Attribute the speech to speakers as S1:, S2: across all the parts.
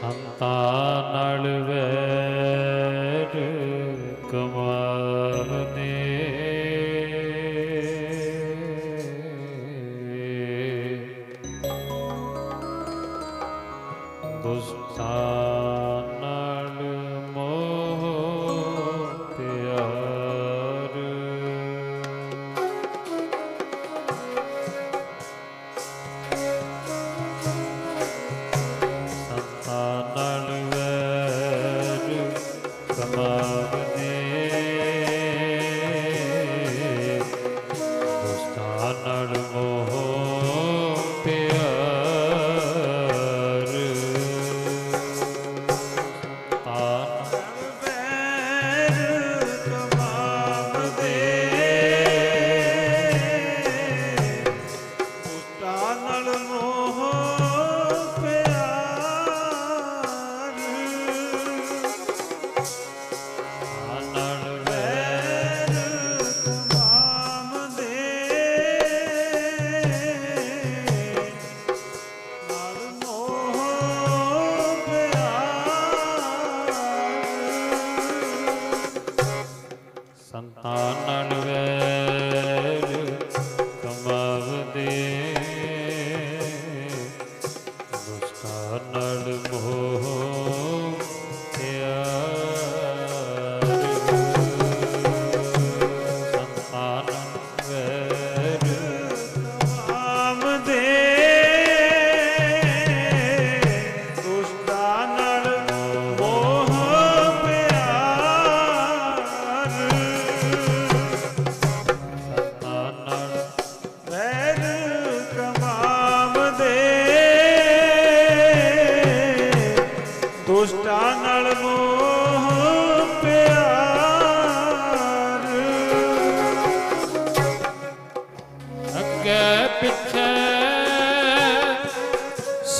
S1: ਸੰਤਾ ਨਾਲ ਵੇ Baba.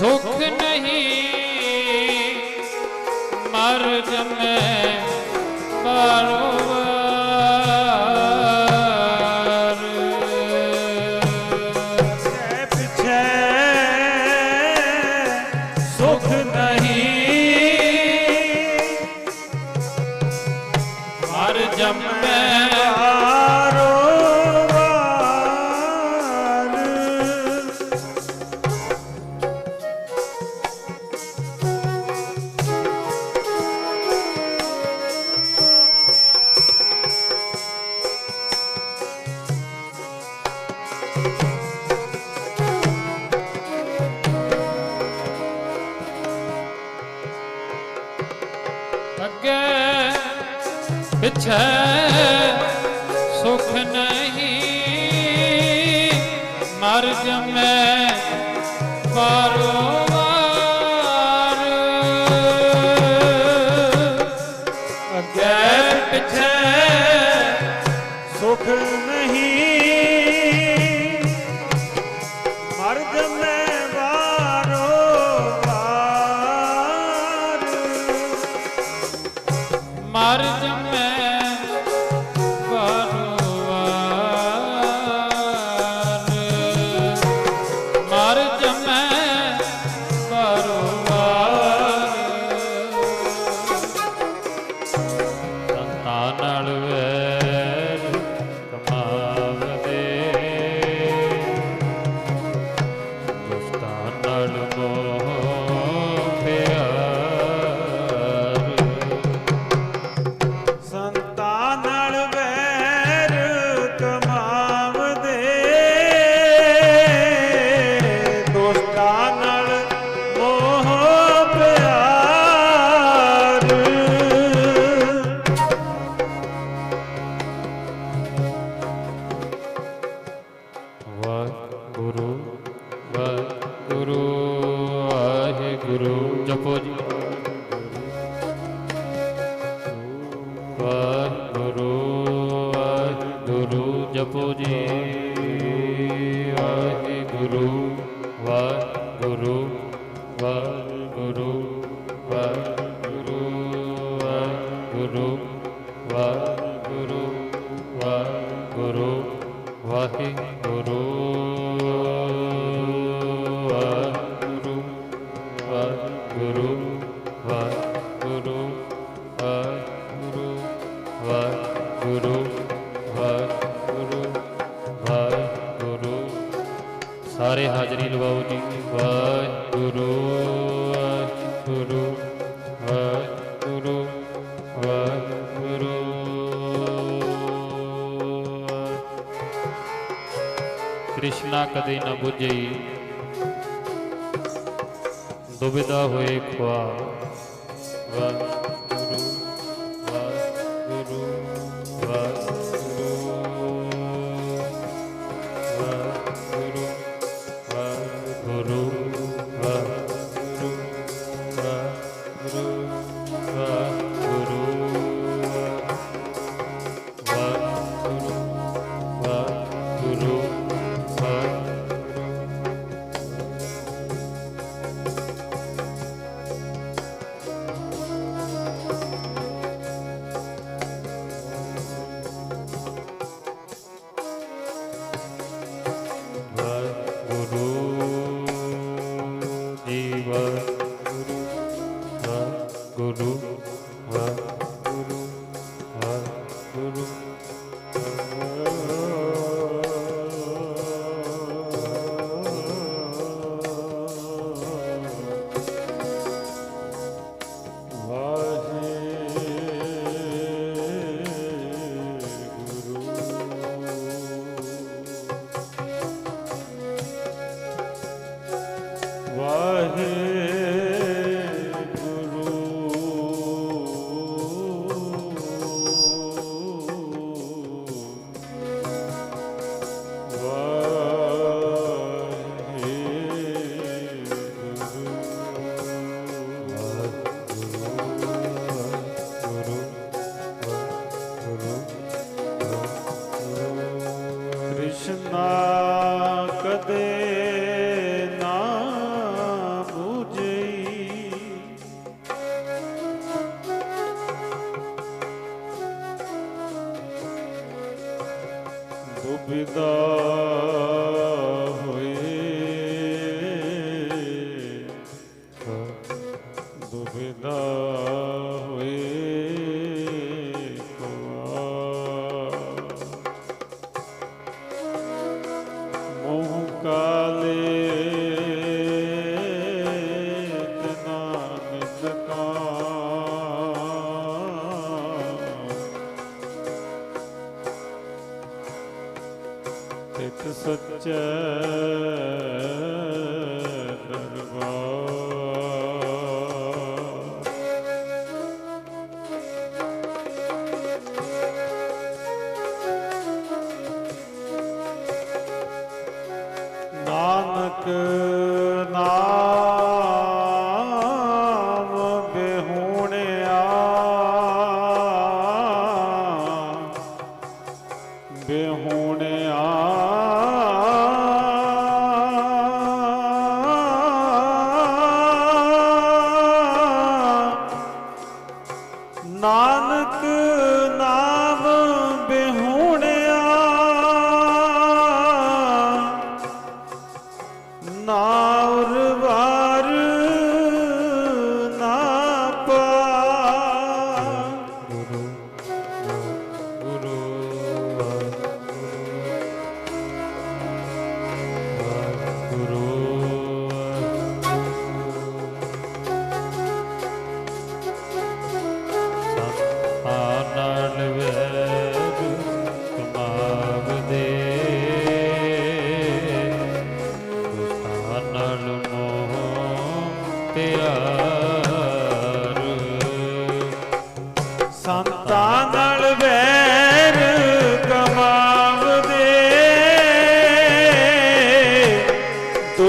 S1: ਸੁਖ ਨਹੀਂ। ਮਰ ਜਮੈ ਬਾਲੋ
S2: ਪਿਛੇ। ਸੁਖ ਨਹੀਂ
S1: ਵਾਹਿਗੁਰੂ ਵਾਹਿਗੁਰੂ ਵਾਹਿਗੁਰੂ ਜਪੋ ਜੀ। ਵਾਹਿਗੁਰੂ ਵਾਹਿਗੁਰੂ ਜਪੋ ਜੀ। ਸਾਰੇ ਹਾਜ਼ਰੀ ਲਵਾਓ ਜੀ। ਵਾਹਿਗੁਰੂ ਵਾਹਿਗੁਰੂ ਵਾਹਿਗੁਰੂ ਵਾਹਿਗੁਰੂ। ਕ੍ਰਿਸ਼ਨਾ ਕਦੇ ਨਾ ਬੁਝਈ ਦੁਬਿਧਾ ਹੋਏ ਖਵਾ ਵਾਹਿਗੁਰੂ। ਦੁਬਿਦਾ ਸਦਕਾ ਇੱਕ ਸੱਚੇ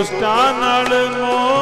S2: ਦੁਸ਼ਟਾਂ ਨਾਲ ਮੋਹ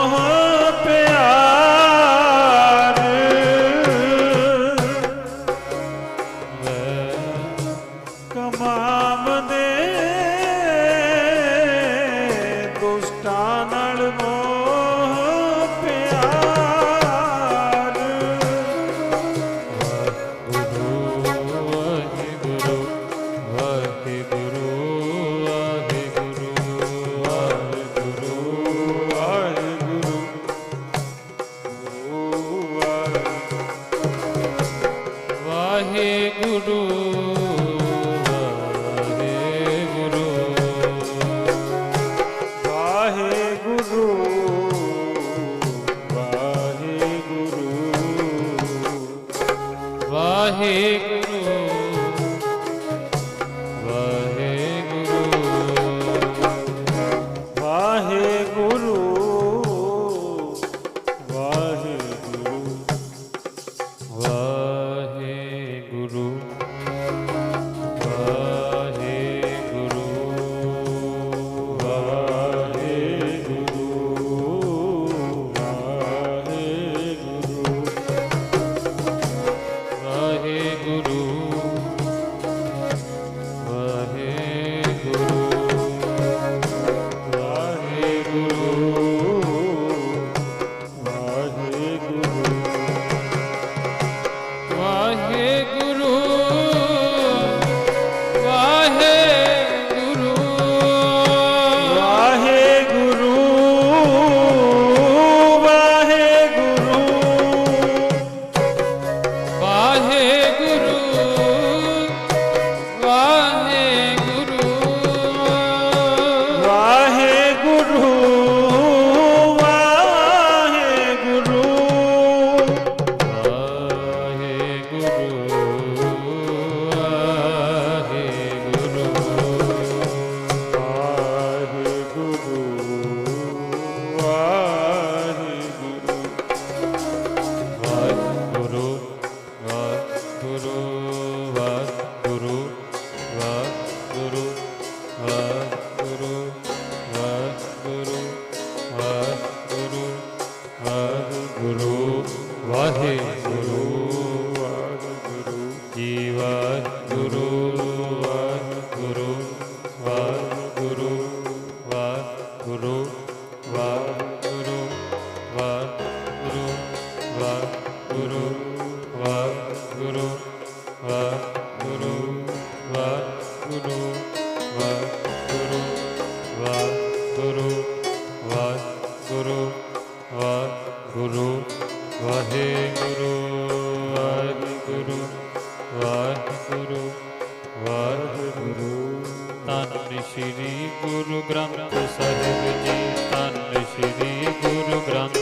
S2: Kran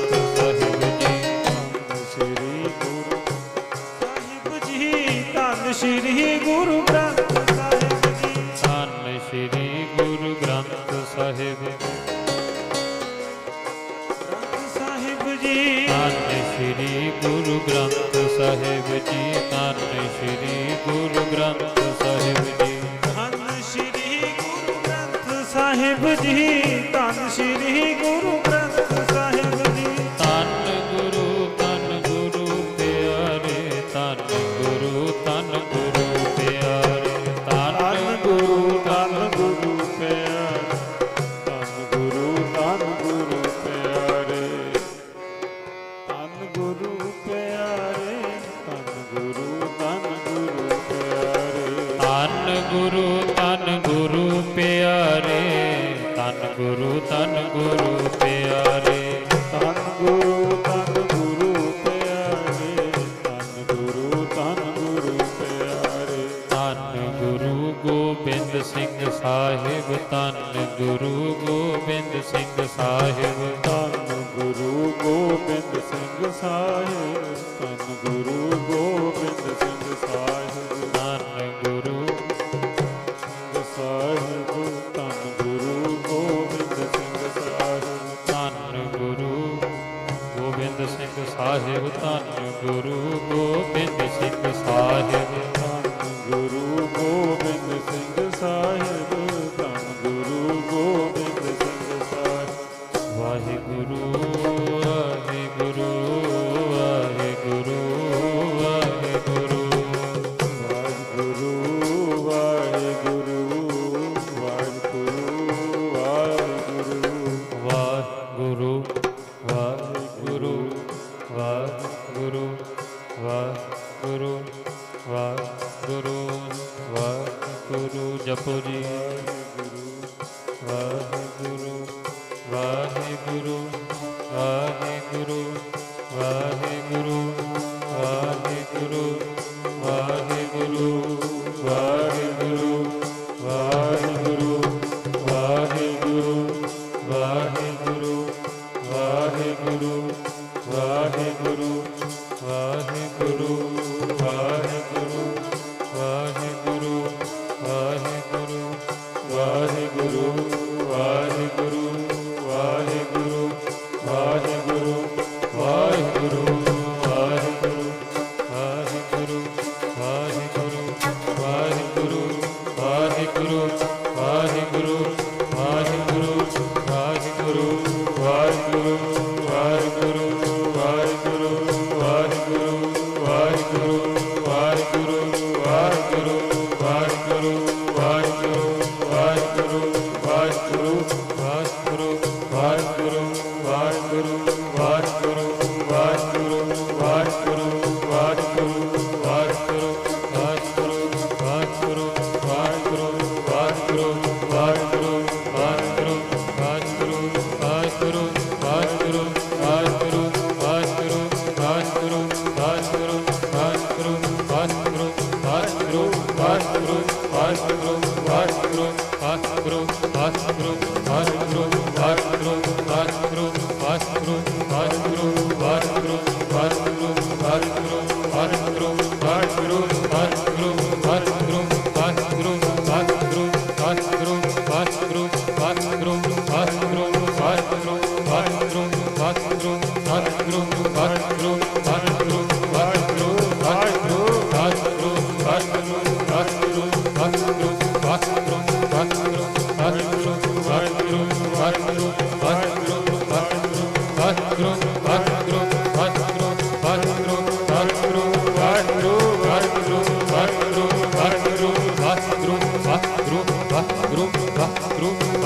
S2: ਗੋਬਿੰਦ ਸਿੰਘ ਸਾਹਿਬ ਤਨ ਗੁਰੂ ਗੋਬਿੰਦ ਸਿੰਘ ਸਾਹਿਬ।
S1: ਤਨ ਗੁਰੂ ਗੋਬਿੰਦ ਸਿੰਘ ਸਾਹਿਬ ਤਨ ਗੁਰੂ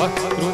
S1: Bak